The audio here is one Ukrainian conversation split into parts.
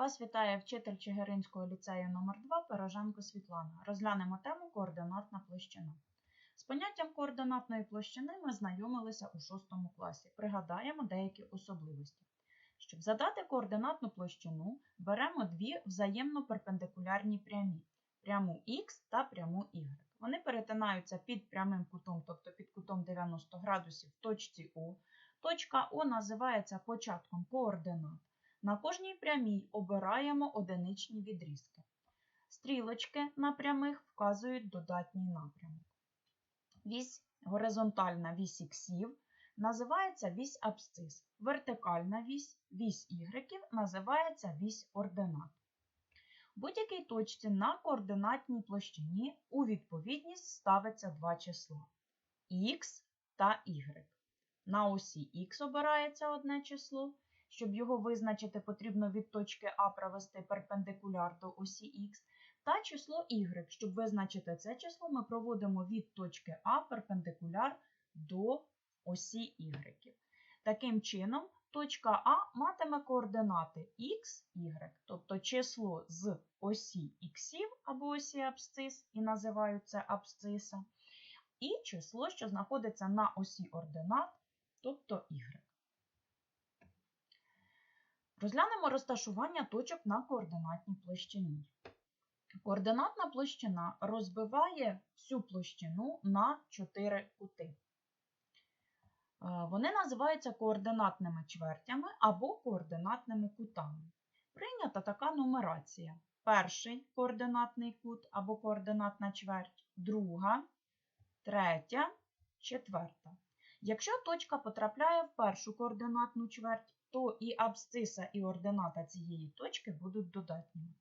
Вас вітає вчитель Чигиринського ліцею номер 2 Пироженко Світлана. Розглянемо тему координатна площина. З поняттям координатної площини ми знайомилися у 6 класі. Пригадаємо деякі особливості. Щоб задати координатну площину, беремо дві взаємно перпендикулярні прямі пряму х та пряму y. Вони перетинаються під прямим кутом, тобто під кутом 90 градусів в точці О. Точка О називається початком координат. На кожній прямій обираємо одиничні відрізки. Стрілочки на прямих вказують додатній напрямок. Вісь горизонтальна вісь іксів називається вісь абсцис. Вертикальна вісь, вісь ігреків називається вісь ординат. В будь-якій точці на координатній площині у відповідність ставиться два числа х та y. На осі х обирається одне число. Щоб його визначити, потрібно від точки А провести перпендикуляр до осі х, та число y. Щоб визначити це число, ми проводимо від точки А перпендикуляр до осі y. Таким чином, точка А матиме координати x, y, тобто число з осі х або осі абсцис, і називають це абсциса, і число, що знаходиться на осі ординат, тобто y. Розглянемо розташування точок на координатній площині. Координатна площина розбиває всю площину на 4 кути. Е, Вони називаються координатними чвертями або координатними кутами. Прийнята така нумерація. Перший координатний кут або координатна чверть, друга, третя, четверта. Якщо точка потрапляє в першу координатну чверть, то і абсциса, і ордината цієї точки будуть додатніми.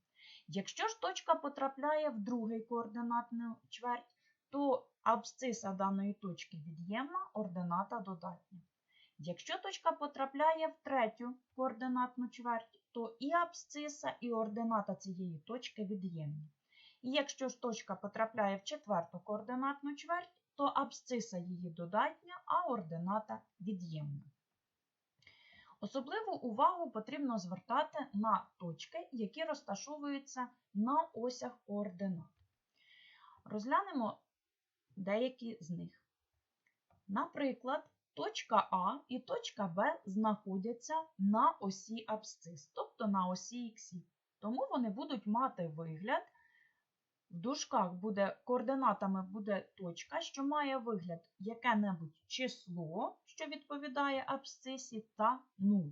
Якщо ж точка потрапляє в другий координатну чверть, то абсциса даної точки від'ємна, ордината додатня. Якщо точка потрапляє в третю координатну чверть, то і абсциса, і ордината цієї точки від'ємні. І якщо ж точка потрапляє в четверту координатну чверть, то абсциса її додатня, а ордината від'ємна. Особливу увагу потрібно звертати на точки, які розташовуються на осях координат. Розглянемо деякі з них. Наприклад, точка А і точка Б знаходяться на осі абсцис, тобто на осі х. Тому вони будуть мати вигляд. В дужках буде координатами буде точка, що має вигляд яке-небудь число, що відповідає абсцисі, та 0.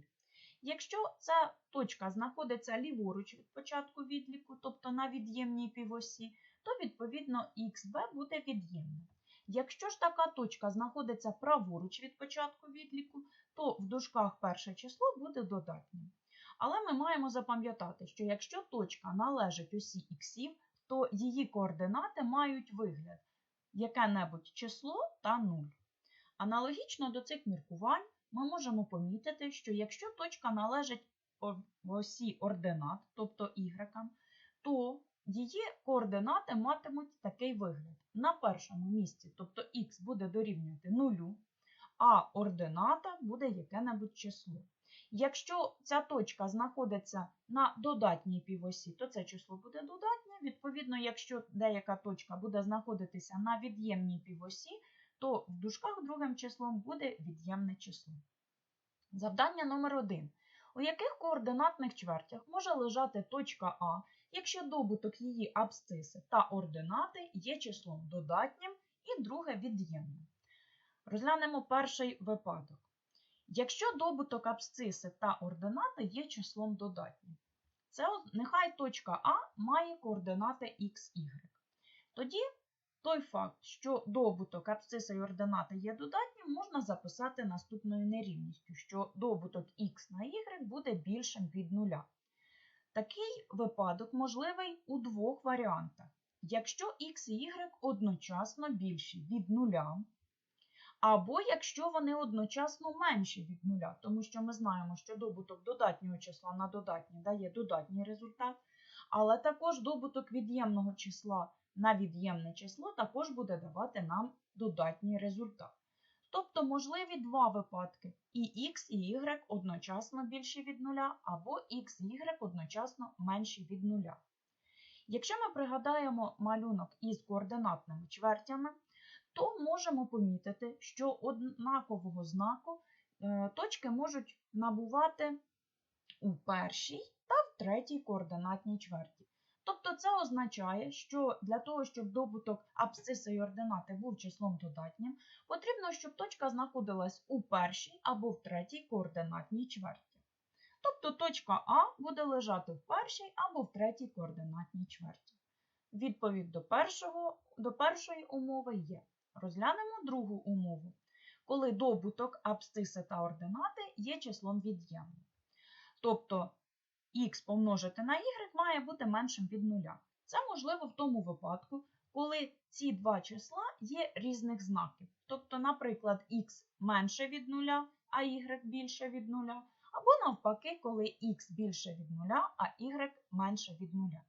Якщо ця точка знаходиться ліворуч від початку відліку, тобто на від'ємній півосі, то відповідно xb буде від'ємним. Якщо ж така точка знаходиться праворуч від початку відліку, то в дужках перше число буде додатнім. Але ми маємо запам'ятати, що якщо точка належить осі іксів, то її координати мають вигляд яке-небудь число та 0. Аналогічно до цих міркувань ми можемо помітити, що якщо точка належить осі ординат, тобто y, то її координати матимуть такий вигляд. На першому місці, тобто х буде дорівнювати 0, а ордината буде яке-небудь число. Якщо ця точка знаходиться на додатній півосі, то це число буде додатнє. Відповідно, якщо деяка точка буде знаходитися на від'ємній півосі, то в дужках другим числом буде від'ємне число. Завдання номер 1. У яких координатних чвертях може лежати точка А, якщо добуток її абсциси та ординати є числом додатнім і друге від'ємним? Розглянемо перший випадок. Якщо добуток абсциси та ординати є числом додатнім, це нехай точка А має координати x, y. Тоді той факт, що добуток абсциса і ординати є додатнім, можна записати наступною нерівністю, що добуток x на y буде більшим від нуля. Такий випадок можливий у двох варіантах. Якщо x і y одночасно більші від нуля, або якщо вони одночасно менші від нуля, тому що ми знаємо, що добуток додатнього числа на додатнє дає додатній результат, але також добуток від'ємного числа на від'ємне число також буде давати нам додатній результат. Тобто можливі два випадки: і x, і y одночасно більші від нуля, або x, y одночасно менші від нуля. Якщо ми пригадаємо малюнок із координатними чвертями, то можемо помітити, що однакового знаку е, точки можуть набувати у першій та в третій координатній чверті. Тобто це означає, що для того, щоб добуток абсциса і ординати був числом додатнім, потрібно, щоб точка знаходилась у першій або в третій координатній чверті. Тобто точка А буде лежати в першій або в третій координатній чверті. Відповідь до, першого, до першої умови є. Розглянемо другу умову, коли добуток абсциси та ординати є числом від'ємним. Тобто х помножити на y має бути меншим від нуля. Це можливо в тому випадку, коли ці два числа є різних знаків. Тобто, наприклад, х менше від нуля, а y більше від нуля. Або навпаки, коли х більше від нуля, а y менше від нуля.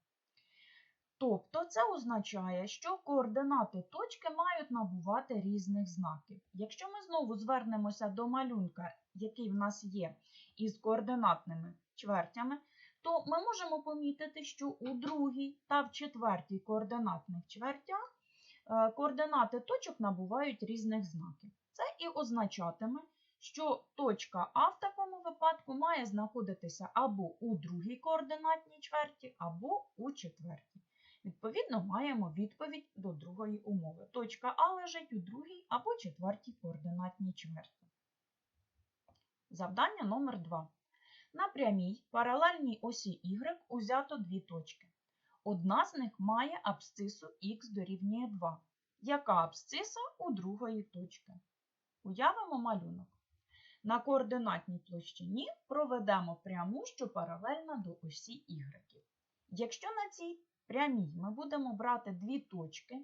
Тобто це означає, що координати точки мають набувати різних знаків. Якщо ми знову звернемося до малюнка, який в нас є із координатними чвертями, то ми можемо помітити, що у другій та в четвертій координатних чвертях е, координати точок набувають різних знаків. Це і означатиме, що точка А в такому випадку має знаходитися або у другій координатній чверті, або у четвертій. Відповідно, маємо відповідь до другої умови. Точка А лежить у другій або четвертій координатній чверті. Завдання номер 2. На прямій паралельній осі y узято дві точки. Одна з них має абсцису х дорівнює 2. Яка абсциса у другої точки? Уявимо малюнок. На координатній площині проведемо пряму, що паралельна до осі y. Якщо на цій прямій. Ми будемо брати дві точки,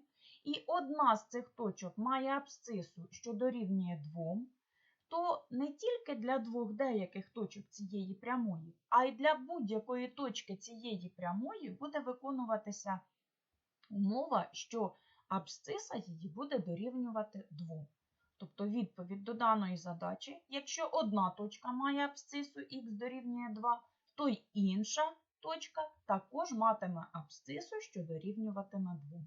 і одна з цих точок має абсцису, що дорівнює 2, то не тільки для двох деяких точок цієї прямої, а й для будь-якої точки цієї прямої буде виконуватися умова, що абсциса її буде дорівнювати 2. Тобто відповідь до даної задачі, якщо одна точка має абсцису х дорівнює 2, то й інша точка також матиме абсцису, що дорівнюватиме 2.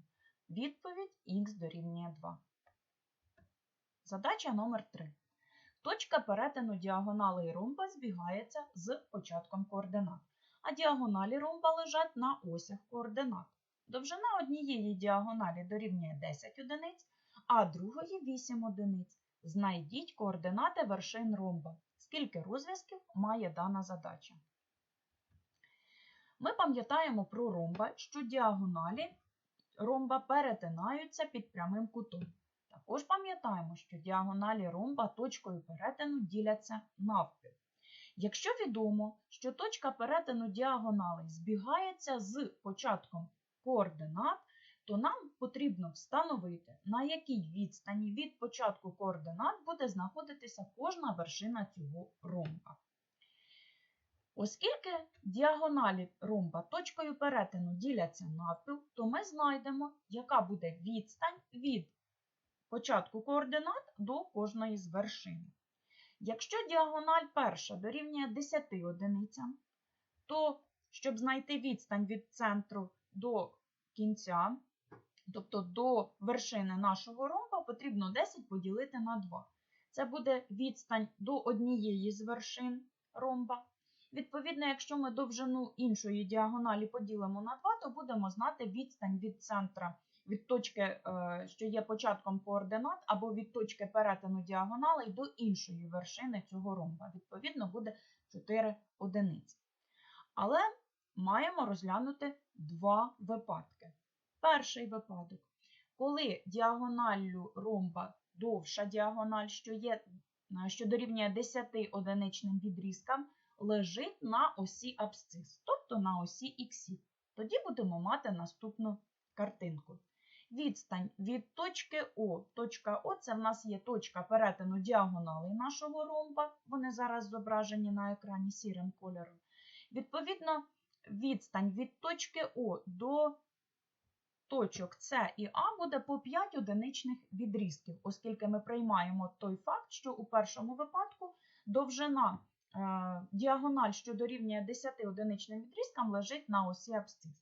Відповідь х дорівнює 2. Задача номер 3. Точка перетину діагоналей ромба збігається з початком координат, а діагоналі ромба лежать на осях координат. Довжина однієї діагоналі дорівнює 10 одиниць, а другої 8 одиниць. Знайдіть координати вершин ромба. Скільки розв'язків має дана задача? Ми пам'ятаємо про ромба, що діагоналі ромба перетинаються під прямим кутом. Також пам'ятаємо, що діагоналі ромба точкою перетину діляться навпіл. Якщо відомо, що точка перетину діагоналей збігається з початком координат, то нам потрібно встановити, на якій відстані від початку координат буде знаходитися кожна вершина цього ромба. Оскільки діагоналі ромба точкою перетину діляться навпіл, то ми знайдемо, яка буде відстань від початку координат до кожної з вершин. Якщо діагональ перша дорівнює 10 одиницям, то щоб знайти відстань від центру до кінця, тобто до вершини нашого ромба, потрібно 10 поділити на 2. Це буде відстань до однієї з вершин ромба. Відповідно, якщо ми довжину іншої діагоналі поділимо на 2, то будемо знати відстань від центра, від точки, е, що є початком координат, або від точки перетину діагоналей до іншої вершини цього ромба. Відповідно, буде 4 одиниці. Але маємо розглянути два випадки. Перший випадок, коли діагоналлю ромба довша діагональ, що є, що дорівнює 10 одиничним відрізкам, лежить на осі абсцис, тобто на осі х. Тоді будемо мати наступну картинку. Відстань від точки О. Точка О це в нас є точка перетину діагоналей нашого ромба. Вони зараз зображені на екрані сірим кольором. Відповідно, відстань від точки О до точок С і А буде по 5 одиничних відрізків, оскільки ми приймаємо той факт, що у першому випадку довжина діагональ, що дорівнює 10 одиничним відрізкам, лежить на осі абсцис.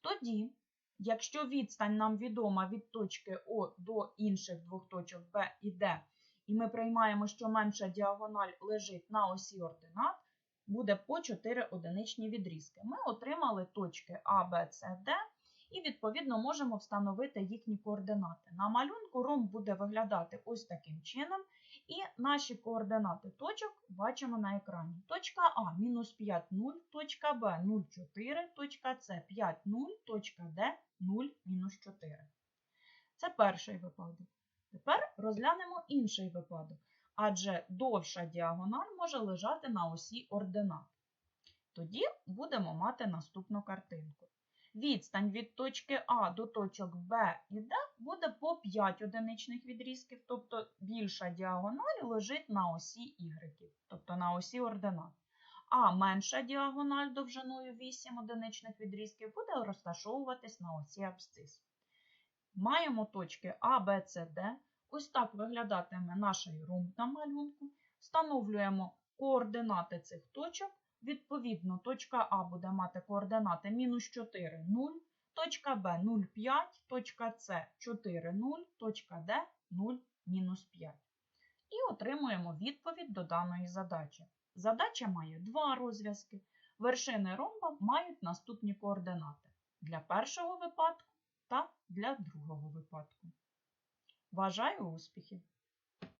Тоді, якщо відстань нам відома від точки О до інших двох точок Б і Д, і ми приймаємо, що менша діагональ лежить на осі ординат, буде по 4 одиничні відрізки. Ми отримали точки А, Б, С, Д і, відповідно, можемо встановити їхні координати. На малюнку ромб буде виглядати ось таким чином, і наші координати точок бачимо на екрані. Точка А мінус 5, 0, точка Б 0, 4, точка С 5, 0, точка Д 0, мінус 4. Це перший випадок. Тепер розглянемо інший випадок, адже довша діагональ може лежати на осі ординат. Тоді будемо мати наступну картинку. Відстань від точки А до точок Б і Д буде по 5 одиничних відрізків, тобто більша діагональ лежить на осі Y, тобто на осі ординат. А менша діагональ довжиною 8 одиничних відрізків буде розташовуватись на осі абсцис. Маємо точки А, Б, С, Д. Ось так виглядатиме наш ромб на малюнку. Встановлюємо координати цих точок. Відповідно, точка А буде мати координати мінус 4, 0, точка Б 0, 5, точка С 4, 0, точка Д 0, мінус 5. І отримуємо відповідь до даної задачі. Задача має два розв'язки. Вершини ромба мають наступні координати для першого випадку та для другого випадку. Бажаю успіхів!